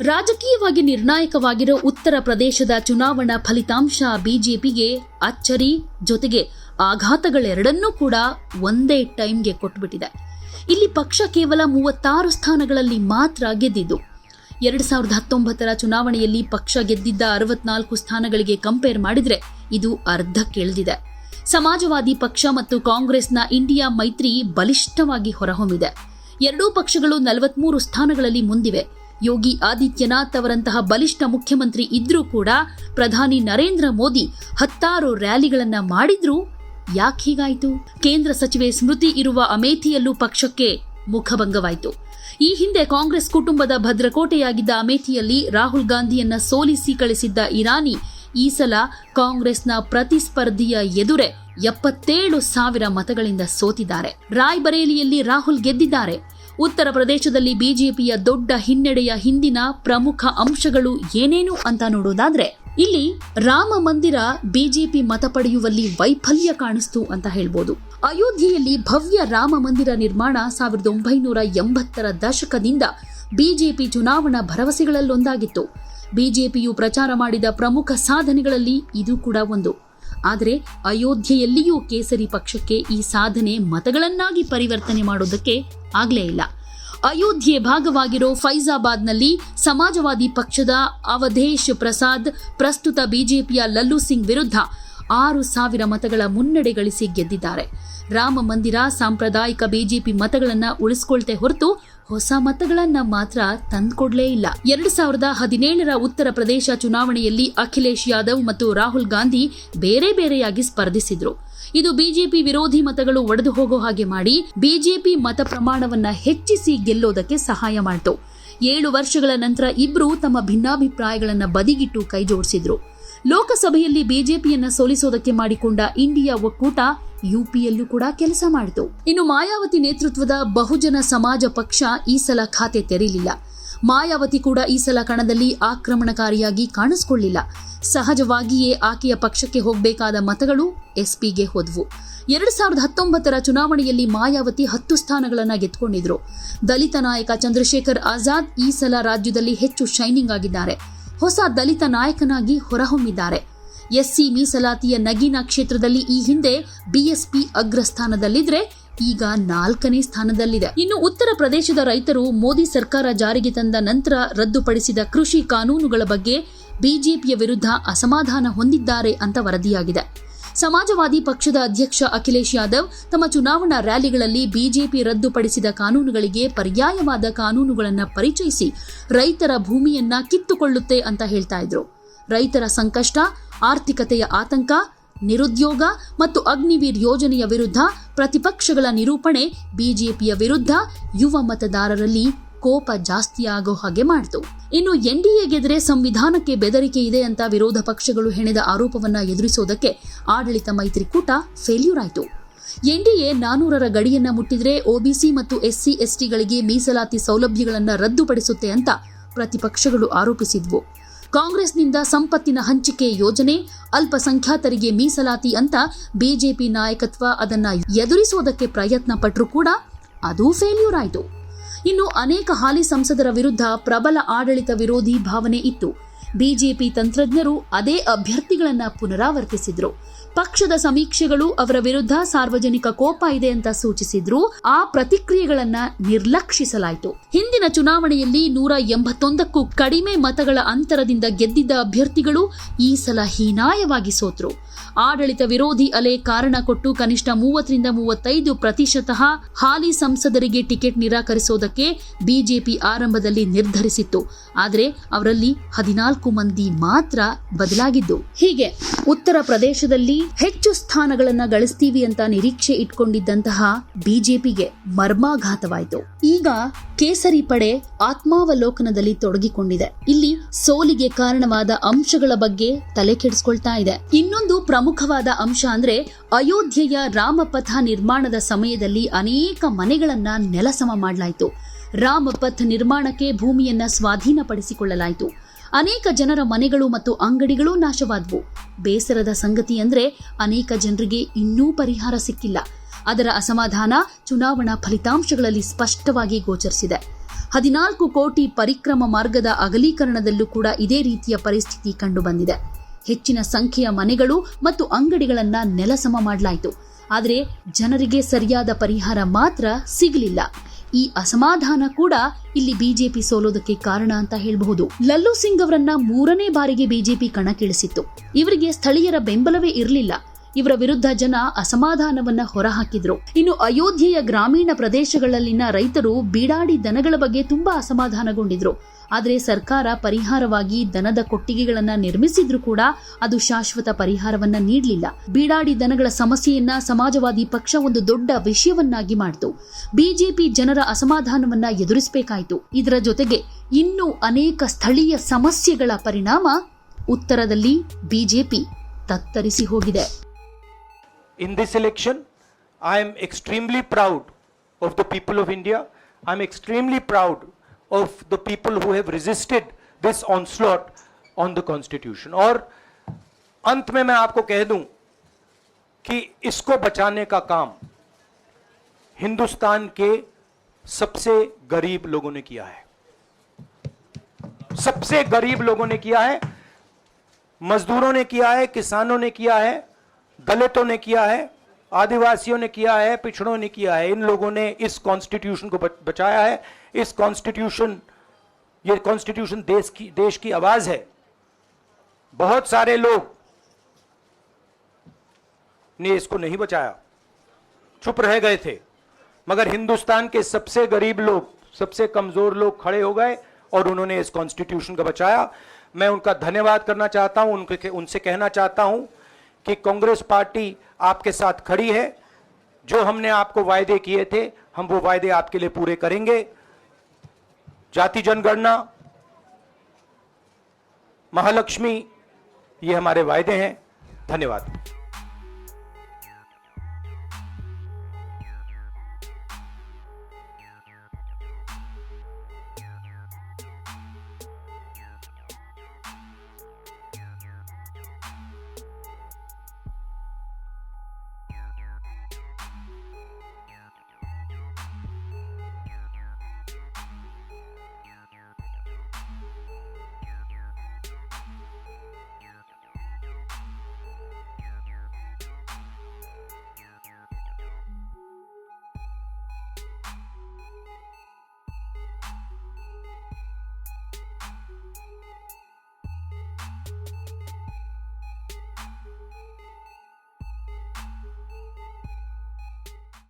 ರಾಜಕೀಯವಾಗಿ ನಿರ್ಣಾಯಕವಾಗಿರೋ ಉತ್ತರ ಪ್ರದೇಶದ ಚುನಾವಣಾ ಫಲಿತಾಂಶ ಬಿಜೆಪಿಗೆ ಅಚ್ಚರಿ ಜೊತೆಗೆ ಆಘಾತಗಳೆರಡನ್ನೂ ಕೂಡ ಒಂದೇ ಟೈಮ್ಗೆ ಕೊಟ್ಬಿಟ್ಟಿದೆ. ಇಲ್ಲಿ ಪಕ್ಷ ಕೇವಲ ಮೂವತ್ತಾರು ಸ್ಥಾನಗಳಲ್ಲಿ ಮಾತ್ರ ಗೆದ್ದಿದ್ದು. ಎರಡ್ ಸಾವಿರದ ಹತ್ತೊಂಬತ್ತರ ಚುನಾವಣೆಯಲ್ಲಿ ಪಕ್ಷ ಗೆದ್ದಿದ್ದ ಅರವತ್ನಾಲ್ಕು ಸ್ಥಾನಗಳಿಗೆ ಕಂಪೇರ್ ಮಾಡಿದರೆ ಇದು ಅರ್ಧಕ್ಕಿಳಿದಿದೆ ಸಮಾಜವಾದಿ ಪಕ್ಷ ಮತ್ತು ಕಾಂಗ್ರೆಸ್ನ ಇಂಡಿಯಾ ಮೈತ್ರಿ ಬಲಿಷ್ಠವಾಗಿ ಹೊರಹೊಮ್ಮಿದೆ. ಎರಡೂ ಪಕ್ಷಗಳು ನಲವತ್ಮೂರು ಸ್ಥಾನಗಳಲ್ಲಿ ಮುಂದಿವೆ. ಯೋಗಿ ಆದಿತ್ಯನಾಥ್ ಅವರಂತಹ ಬಲಿಷ್ಠ ಮುಖ್ಯಮಂತ್ರಿ ಇದ್ರೂ ಕೂಡ ಪ್ರಧಾನಿ ನರೇಂದ್ರ ಮೋದಿ ಹತ್ತಾರು ರ್ಯಾಲಿಗಳನ್ನ ಮಾಡಿದ್ರು ಯಾಕೆ ಹೀಗಾಯಿತು? ಕೇಂದ್ರ ಸಚಿವೆ ಸ್ಮೃತಿ ಇರುವ ಅಮೇಥಿಯಲ್ಲೂ ಪಕ್ಷಕ್ಕೆ ಮುಖಭಂಗವಾಯಿತು. ಈ ಹಿಂದೆ ಕಾಂಗ್ರೆಸ್ ಕುಟುಂಬದ ಭದ್ರಕೋಟೆಯಾಗಿದ್ದ ಅಮೇಥಿಯಲ್ಲಿ ರಾಹುಲ್ ಗಾಂಧಿಯನ್ನ ಸೋಲಿಸಿ ಕಳಿಸಿದ್ದ ಇರಾನಿ ಈ ಸಲ ಕಾಂಗ್ರೆಸ್ನ ಪ್ರತಿಸ್ಪರ್ಧಿಯ ಎದುರೇ ಎಪ್ಪತ್ತೇಳು ಸಾವಿರ ಮತಗಳಿಂದ ಸೋತಿದ್ದಾರೆ. ರಾಯ್ಬರೇಲಿಯಲ್ಲಿ ರಾಹುಲ್ ಗೆದ್ದಿದ್ದಾರೆ. ಉತ್ತರ ಪ್ರದೇಶದಲ್ಲಿ ಬಿಜೆಪಿಯ ದೊಡ್ಡ ಹಿನ್ನಡೆಯ ಹಿಂದಿನ ಪ್ರಮುಖ ಅಂಶಗಳು ಏನೇನು ಅಂತ ನೋಡೋದಾದ್ರೆ, ಇಲ್ಲಿ ರಾಮ ಮಂದಿರ ಬಿಜೆಪಿ ಮತ ಪಡೆಯುವಲ್ಲಿ ವೈಫಲ್ಯ ಕಾಣಿಸ್ತು ಅಂತ ಹೇಳ್ಬೋದು. ಅಯೋಧ್ಯೆಯಲ್ಲಿ ಭವ್ಯ ರಾಮ ಮಂದಿರ ನಿರ್ಮಾಣ ಸಾವಿರದ ಒಂಬೈನೂರ ಎಂಬತ್ತರ ದಶಕದಿಂದ ಬಿಜೆಪಿ ಚುನಾವಣಾ ಭರವಸೆಗಳಲ್ಲೊಂದಾಗಿತ್ತು. ಬಿಜೆಪಿಯು ಪ್ರಚಾರ ಮಾಡಿದ ಪ್ರಮುಖ ಸಾಧನೆಗಳಲ್ಲಿ ಇದು ಕೂಡ ಒಂದು. ಆದರೆ ಅಯೋಧ್ಯೆಯಲ್ಲಿಯೂ ಕೇಸರಿ ಪಕ್ಷಕ್ಕೆ ಈ ಸಾಧನೆ ಮತಗಳನ್ನಾಗಿ ಪರಿವರ್ತನೆ ಮಾಡೋದಕ್ಕೆ ಆಗ್ಲೇ ಇಲ್ಲ. ಅಯೋಧ್ಯೆ ಭಾಗವಾಗಿರೋ ಫೈಜಾಬಾದ್ನಲ್ಲಿ ಸಮಾಜವಾದಿ ಪಕ್ಷದ ಅವಧೇಶ್ ಪ್ರಸಾದ್, ಪ್ರಸ್ತುತ ಬಿಜೆಪಿಯ ಲಲ್ಲು ಸಿಂಗ್ ವಿರುದ್ಧ ಆರು ಸಾವಿರ ಮತಗಳ ಮುನ್ನಡೆ ಗಳಿಸಿ ಗೆದ್ದಿದ್ದಾರೆ. ರಾಮ ಮಂದಿರ, ಸಾಂಪ್ರದಾಯಿಕ ಬಿಜೆಪಿ ಮತಗಳನ್ನ ಉಳಿಸ್ಕೊಳ್ತೆ ಹೊರತು ಹೊಸ ಮತಗಳನ್ನ ಮಾತ್ರ ತಂದ್ಕೊಡ್ಲೇ ಇಲ್ಲ. ಎರಡು ಸಾವಿರದ ಹದಿನೇಳರ ಉತ್ತರ ಪ್ರದೇಶ ಚುನಾವಣೆಯಲ್ಲಿ ಅಖಿಲೇಶ್ ಯಾದವ್ ಮತ್ತು ರಾಹುಲ್ ಗಾಂಧಿ ಬೇರೆ ಬೇರೆಯಾಗಿ ಸ್ಪರ್ಧಿಸಿದ್ರು. ಇದು ಬಿಜೆಪಿ ವಿರೋಧಿ ಮತಗಳು ಒಡೆದು ಹೋಗೋ ಹಾಗೆ ಮಾಡಿ ಬಿಜೆಪಿ ಮತ ಪ್ರಮಾಣವನ್ನ ಹೆಚ್ಚಿಸಿ ಗೆಲ್ಲೋದಕ್ಕೆ ಸಹಾಯ ಮಾಡಿತು. ಏಳು ವರ್ಷಗಳ ನಂತರ ಇಬ್ರು ತಮ್ಮ ಭಿನ್ನಾಭಿಪ್ರಾಯಗಳನ್ನ ಬದಿಗಿಟ್ಟು ಕೈಜೋಡಿಸಿದ್ರು. ಲೋಕಸಭೆಯಲ್ಲಿ ಬಿಜೆಪಿಯನ್ನ ಸೋಲಿಸೋದಕ್ಕೆ ಮಾಡಿಕೊಂಡ ಇಂಡಿಯಾ ಒಕ್ಕೂಟ ಯುಪಿಯಲ್ಲೂ ಕೂಡ ಕೆಲಸ ಮಾಡಿತು. ಇನ್ನು ಮಾಯಾವತಿ ನೇತೃತ್ವದ ಬಹುಜನ ಸಮಾಜ ಪಕ್ಷ ಈ ಸಲ ಖಾತೆ ತೆರೆಯಲಿಲ್ಲ. ಮಾಯಾವತಿ ಕೂಡ ಈ ಸಲ ಕಣದಲ್ಲಿ ಆಕ್ರಮಣಕಾರಿಯಾಗಿ ಕಾಣಿಸಿಕೊಳ್ಳಿಲ್ಲ. ಸಹಜವಾಗಿಯೇ ಆಕೆಯ ಪಕ್ಷಕ್ಕೆ ಹೋಗಬೇಕಾದ ಮತಗಳು ಎಸ್ಪಿಗೆ ಹೋದವು. ಎರಡು ಸಾವಿರದ ಹತ್ತೊಂಬತ್ತರ ಚುನಾವಣೆಯಲ್ಲಿ ಮಾಯಾವತಿ ಹತ್ತು ಸ್ಥಾನಗಳನ್ನು ಗೆದ್ದುಕೊಂಡಿದ್ರು ದಲಿತ ನಾಯಕ ಚಂದ್ರಶೇಖರ್ ಆಜಾದ್ ಈ ಸಲ ರಾಜ್ಯದಲ್ಲಿ ಹೆಚ್ಚು ಶೈನಿಂಗ್ ಆಗಿದ್ದಾರೆ. ಹೊಸ ದಲಿತ ನಾಯಕನಾಗಿ ಹೊರಹೊಮ್ಮಿದ್ದಾರೆ. ಎಸ್ಸಿ ಮೀಸಲಾತಿಯ ನಗೀನಾ ಕ್ಷೇತ್ರದಲ್ಲಿ ಈ ಹಿಂದೆ ಬಿಎಸ್ಪಿ ಅಗ್ರಸ್ಥಾನದಲ್ಲಿದ್ರೆ ಈಗ ನಾಲ್ಕನೇ ಸ್ಥಾನದಲ್ಲಿದೆ. ಇನ್ನು ಉತ್ತರ ಪ್ರದೇಶದ ರೈತರು ಮೋದಿ ಸರ್ಕಾರ ಜಾರಿಗೆ ತಂದ ನಂತರ ರದ್ದುಪಡಿಸಿದ ಕೃಷಿ ಕಾನೂನುಗಳ ಬಗ್ಗೆ ಬಿಜೆಪಿಯ ವಿರುದ್ಧ ಅಸಮಾಧಾನ ಹೊಂದಿದ್ದಾರೆ ಅಂತ ವರದಿಯಾಗಿದೆ. ಸಮಾಜವಾದಿ ಪಕ್ಷದ ಅಧ್ಯಕ್ಷ ಅಖಿಲೇಶ್ ಯಾದವ್ ತಮ್ಮ ಚುನಾವಣಾ ರ್ಯಾಲಿಗಳಲ್ಲಿ ಬಿಜೆಪಿ ರದ್ದುಪಡಿಸಿದ ಕಾನೂನುಗಳಿಗೆ ಪರ್ಯಾಯವಾದ ಕಾನೂನುಗಳನ್ನು ಪರಿಚಯಿಸಿ ರೈತರ ಭೂಮಿಯನ್ನ ಕಿತ್ತುಕೊಳ್ಳುತ್ತೆ ಅಂತ ಹೇಳ್ತಾ ಇದ್ರು. ರೈತರ ಸಂಕಷ್ಟ ಆರ್ಥಿಕತೆಯ ಆತಂಕ, ನಿರುದ್ಯೋಗ ಮತ್ತು ಅಗ್ನಿವೀರ್ ಯೋಜನೆಯ ವಿರುದ್ಧ ಪ್ರತಿಪಕ್ಷಗಳ ನಿರೂಪಣೆ ಬಿಜೆಪಿಯ ವಿರುದ್ಧ ಯುವ ಮತದಾರರಲ್ಲಿ ಕೋಪ ಜಾಸ್ತಿಯಾಗೋ ಹಾಗೆ ಮಾಡಿತು. ಇನ್ನು ಎನ್ಡಿಎ ಗೆದ್ರೆ ಸಂವಿಧಾನಕ್ಕೆ ಬೆದರಿಕೆ ಇದೆ ಅಂತ ವಿರೋಧ ಪಕ್ಷಗಳು ಹೆಣೆದ ಆರೋಪವನ್ನ ಎದುರಿಸೋದಕ್ಕೆ ಆಡಳಿತ ಮೈತ್ರಿಕೂಟ ಫೇಲ್ಯೂರ್ ಆಯಿತು. ಎನ್ಡಿಎ ನಾನೂರರ ಗಡಿಯನ್ನ ಮುಟ್ಟಿದ್ರೆ ಒಬಿಸಿ ಮತ್ತು ಎಸ್ಸಿ, ಎಸ್ಟಿಗಳಿಗೆ ಮೀಸಲಾತಿ ಸೌಲಭ್ಯಗಳನ್ನು ರದ್ದುಪಡಿಸುತ್ತೆ ಅಂತ ಪ್ರತಿಪಕ್ಷಗಳು ಆರೋಪಿಸಿದ್ವು. ಕಾಂಗ್ರೆಸ್ನಿಂದ ಸಂಪತ್ತಿನ ಹಂಚಿಕೆ ಯೋಜನೆ, ಅಲ್ಪಸಂಖ್ಯಾತರಿಗೆ ಮೀಸಲಾತಿ ಅಂತ ಬಿಜೆಪಿ ನಾಯಕತ್ವ ಅದನ್ನ ಎದುರಿಸುವುದಕ್ಕೆ ಪ್ರಯತ್ನ ಪಟ್ಟರೂ ಕೂಡ ಅದು ಫೇಲ್ಯೂರ್ ಆಯಿತು. ಇನ್ನು ಅನೇಕ ಹಾಲಿ ಸಂಸದರ ವಿರುದ್ಧ ಪ್ರಬಲ ಆಡಳಿತ ವಿರೋಧಿ ಭಾವನೆ ಇತ್ತು. ಬಿಜೆಪಿ ತಂತ್ರಜ್ಞರು ಅದೇ ಅಭ್ಯರ್ಥಿಗಳನ್ನು ಪುನರಾವರ್ತಿಸಿದ್ರು. ಪಕ್ಷದ ಸಮೀಕ್ಷೆಗಳು ಅವರ ವಿರುದ್ಧ ಸಾರ್ವಜನಿಕ ಕೋಪ ಇದೆ ಅಂತ ಸೂಚಿಸಿದ್ರು. ಆ ಪ್ರತಿಕ್ರಿಯೆಗಳನ್ನ ನಿರ್ಲಕ್ಷಿಸಲಾಯಿತು. ಹಿಂದಿನ ಚುನಾವಣೆಯಲ್ಲಿ ನೂರ ಎಂಬತ್ತೊಂದಕ್ಕೂ ಕಡಿಮೆ ಮತಗಳ ಅಂತರದಿಂದ ಗೆದ್ದಿದ್ದ ಅಭ್ಯರ್ಥಿಗಳು ಈ ಸಲ ಹೀನಾಯವಾಗಿ ಸೋತ್ರು. ಆಡಳಿತ ವಿರೋಧಿ ಅಲೆ ಕಾರಣ ಕೊಟ್ಟು ಕನಿಷ್ಠ ಮೂವತ್ತರಿಂದ ಮೂವತ್ತೈದು ಪ್ರತಿಶತ ಹಾಲಿ ಸಂಸದರಿಗೆ ಟಿಕೆಟ್ ನಿರಾಕರಿಸೋದಕ್ಕೆ ಬಿಜೆಪಿ ಆರಂಭದಲ್ಲಿ ನಿರ್ಧರಿಸಿತ್ತು. ಆದರೆ ಅವರಲ್ಲಿ ಹದಿನಾಲ್ಕು ಮಂದಿ ಮಾತ್ರ ಬದಲಾಗಿದ್ದು. ಹೀಗೆ ಉತ್ತರ ಪ್ರದೇಶದಲ್ಲಿ ಹೆಚ್ಚು ಸ್ಥಾನಗಳನ್ನ ಗಳಿಸ್ತೀವಿ ಅಂತ ನಿರೀಕ್ಷೆ ಇಟ್ಕೊಂಡಿದ್ದಂತಹ ಬಿಜೆಪಿಗೆ ಮರ್ಮಾಘಾತವಾಯಿತು. ಈಗ ಕೇಸರಿ ಪಡೆ ಆತ್ಮಾವಲೋಕನದಲ್ಲಿ ತೊಡಗಿಕೊಂಡಿದೆ. ಇಲ್ಲಿ ಸೋಲಿಗೆ ಕಾರಣವಾದ ಅಂಶಗಳ ಬಗ್ಗೆ ತಲೆ ಕೆಡಿಸ್ಕೊಳ್ತಾ ಇದೆ. ಇನ್ನೊಂದು ಪ್ರಮುಖವಾದ ಅಂಶ ಅಂದ್ರೆ ಅಯೋಧ್ಯೆಯ ರಾಮಪಥ ನಿರ್ಮಾಣದ ಸಮಯದಲ್ಲಿ ಅನೇಕ ಮನೆಗಳನ್ನ ನೆಲಸಮ ಮಾಡಲಾಯಿತು. ರಾಮಪಥ್ ನಿರ್ಮಾಣಕ್ಕೆ ಭೂಮಿಯನ್ನ ಸ್ವಾಧೀನಪಡಿಸಿಕೊಳ್ಳಲಾಯಿತು. ಅನೇಕ ಜನರ ಮನೆಗಳು ಮತ್ತು ಅಂಗಡಿಗಳು ನಾಶವಾದವು. ಬೇಸರದ ಸಂಗತಿ ಅಂದರೆ ಅನೇಕ ಜನರಿಗೆ ಇನ್ನೂ ಪರಿಹಾರ ಸಿಕ್ಕಿಲ್ಲ. ಅದರ ಅಸಮಾಧಾನ ಚುನಾವಣಾ ಫಲಿತಾಂಶಗಳಲ್ಲಿ ಸ್ಪಷ್ಟವಾಗಿ ಗೋಚರಿಸಿದೆ. ಹದಿನಾಲ್ಕು ಕೋಟಿ ಪರಿಕ್ರಮ ಮಾರ್ಗದ ಅಗಲೀಕರಣದಲ್ಲೂ ಕೂಡ ಇದೇ ರೀತಿಯ ಪರಿಸ್ಥಿತಿ ಕಂಡುಬಂದಿದೆ. ಹೆಚ್ಚಿನ ಸಂಖ್ಯೆಯ ಮನೆಗಳು ಮತ್ತು ಅಂಗಡಿಗಳನ್ನು ನೆಲಸಮ ಮಾಡಲಾಯಿತು. ಆದರೆ ಜನರಿಗೆ ಸರಿಯಾದ ಪರಿಹಾರ ಮಾತ್ರ ಸಿಗಲಿಲ್ಲ. ಈ ಅಸಮಾಧಾನ ಕೂಡ ಇಲ್ಲಿ ಬಿಜೆಪಿ ಸೋಲೋದಕ್ಕೆ ಕಾರಣ ಅಂತ ಹೇಳಬಹುದು. ಲಲ್ಲು ಸಿಂಗ್ ಅವರನ್ನ ಮೂರನೇ ಬಾರಿಗೆ ಬಿಜೆಪಿ ಕಣಕ್ಕಿಳಿಸಿತ್ತು. ಇವರಿಗೆ ಸ್ಥಳೀಯರ ಬೆಂಬಲವೇ ಇರಲಿಲ್ಲ. ಇವರ ವಿರುದ್ಧ ಜನ ಅಸಮಾಧಾನವನ್ನ ಹೊರಹಾಕಿದ್ರು. ಇನ್ನು ಅಯೋಧ್ಯೆಯ ಗ್ರಾಮೀಣ ಪ್ರದೇಶಗಳಲ್ಲಿನ ರೈತರು ಬೀಡಾಡಿ ದನಗಳ ಬಗ್ಗೆ ತುಂಬಾ ಅಸಮಾಧಾನಗೊಂಡಿದ್ರು. ಆದರೆ ಸರ್ಕಾರ ಪರಿಹಾರವಾಗಿ ದನದ ಕೊಟ್ಟಿಗೆಗಳನ್ನ ನಿರ್ಮಿಸಿದ್ರು ಕೂಡ ಅದು ಶಾಶ್ವತ ಪರಿಹಾರವನ್ನ ನೀಡಲಿಲ್ಲ. ಬೀಡಾಡಿ ದನಗಳ ಸಮಸ್ಯೆಯನ್ನ ಸಮಾಜವಾದಿ ಪಕ್ಷ ಒಂದು ದೊಡ್ಡ ವಿಷಯವನ್ನಾಗಿ ಮಾಡಿತು. ಬಿಜೆಪಿ ಜನರ ಅಸಮಾಧಾನವನ್ನ ಎದುರಿಸಬೇಕಾಯಿತು. ಇದರ ಜೊತೆಗೆ ಇನ್ನೂ ಅನೇಕ ಸ್ಥಳೀಯ ಸಮಸ್ಯೆಗಳ ಪರಿಣಾಮ ಉತ್ತರದಲ್ಲಿ ಬಿಜೆಪಿ ತತ್ತರಿಸಿ ಹೋಗಿದೆ. In this election, I am extremely proud of the people of India. I am extremely proud of the people who have resisted this onslaught on the constitution. और अंत में मैं आपको कह दूँ कि इसको बचाने का काम हिंदुस्तान के सबसे गरीब लोगों ने किया है सबसे गरीब लोगों ने किया है मजदूरों ने किया है किसानों ने किया है दलितों ने किया है, आदिवासियों ने किया है, पिछड़ों ने किया है, इन लोगों ने इस कॉन्स्टिट्यूशन को बचाया है। इस कॉन्स्टिट्यूशन ये कॉन्स्टिट्यूशन देश की देश की आवाज़ है। बहुत सारे लोग ने इसको नहीं बचाया। चुप रह गए थे। मगर हिंदुस्तान के सबसे गरीब लोग, सबसे कमज़ोर लोग खड़े हो गए और उन्होंने इस कॉन्स्टिट्यूशन को बचाया। मैं उनका धन्यवाद करना चाहता हूँ, उनके, उनसे कहना चाहता हूँ कि कांग्रेस पार्टी आपके साथ खड़ी है। जो हमने आपको वायदे किए थे, हम वो वायदे आपके लिए पूरे करेंगे। जाति जनगणना, महालक्ष्मी, ये हमारे वायदे हैं। धन्यवाद।